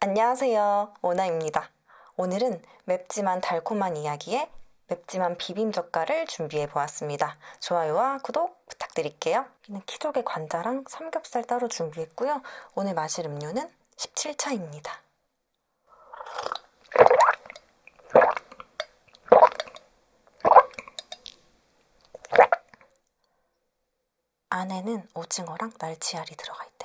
안녕하세요. 오나입니다. 오늘은 맵지만 달콤한 이야기에 맵지만 비빔 젓갈을 준비해 보았습니다. 좋아요와 구독 부탁드릴게요. 여기는 키조개 관자랑 삼겹살 따로 준비했고요. 오늘 마실 음료는 17차입니다. 안에는 오징어랑 날치알이 들어가 있다.